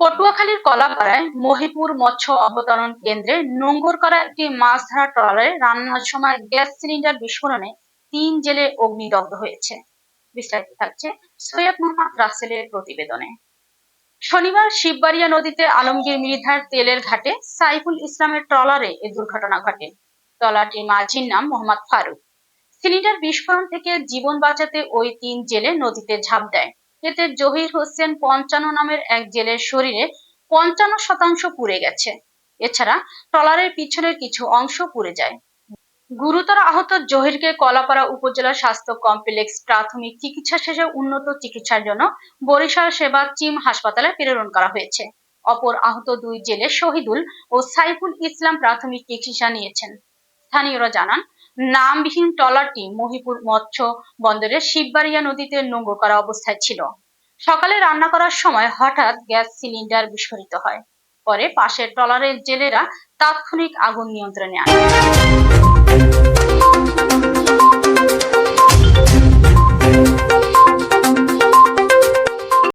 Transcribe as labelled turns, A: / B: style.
A: পটুয়াখালীর কলাপাড়ায় মহিপুর মৎস্য অবতরণ কেন্দ্রে নোঙ্গর করা একটি মাছ ধরা ট্রলারে রান্নার সময় গ্যাস সিলিন্ডার বিস্ফোরণে তিন জেলে অগ্নিদগ্ধ হয়েছে। বিস্তারিত থাকছে সৈয়দ মোহাম্মদ রাসেলের প্রতিবেদনে। শনিবার শিববাড়িয়া নদীতে আলমগীর মৃধার তেলের ঘাটে সাইফুল ইসলামের ট্রলারে এ দুর্ঘটনা ঘটে। ট্রলারটির মাঝির নাম মোহাম্মদ ফারুক। সিলিন্ডার বিস্ফোরণ থেকে জীবন বাঁচাতে ওই তিন জেলে নদীতে ঝাঁপ দেয়। এতে জহির হোসেন পঞ্চান্ন নামের এক জেলের শরীরে পঞ্চান্ন শতাংশ পুড়ে গেছে। এছাড়া ট্রলারের পিছনের কিছু অংশ পুড়ে যায়। গুরুতর আহত জহিরকে কলাপাড়া উপজেলা স্বাস্থ্য কমপ্লেক্স প্রাথমিক চিকিৎসা শেষে উন্নত চিকিৎসার জন্য বরিশাল সেবা চিম হাসপাতালে প্রেরণ করা হয়েছে। অপর আহত দুই জেলে শহীদুল ও সাইফুল ইসলাম প্রাথমিক চিকিৎসা নিয়েছেন। স্থানীয়রা জানান নামবিহীন ট্রলারটি মহিপুর মৎস্য বন্দরের শিববাড়িয়া নদীতে নোঙ্গর করা অবস্থায় ছিল। সকালে রান্না করার সময় হঠাৎ গ্যাস সিলিন্ডার বিস্ফোরিত হয়। পরে পাশের ট্রলারের জেলেরা তাৎক্ষণিক আগুন নিয়ন্ত্রণে আনে।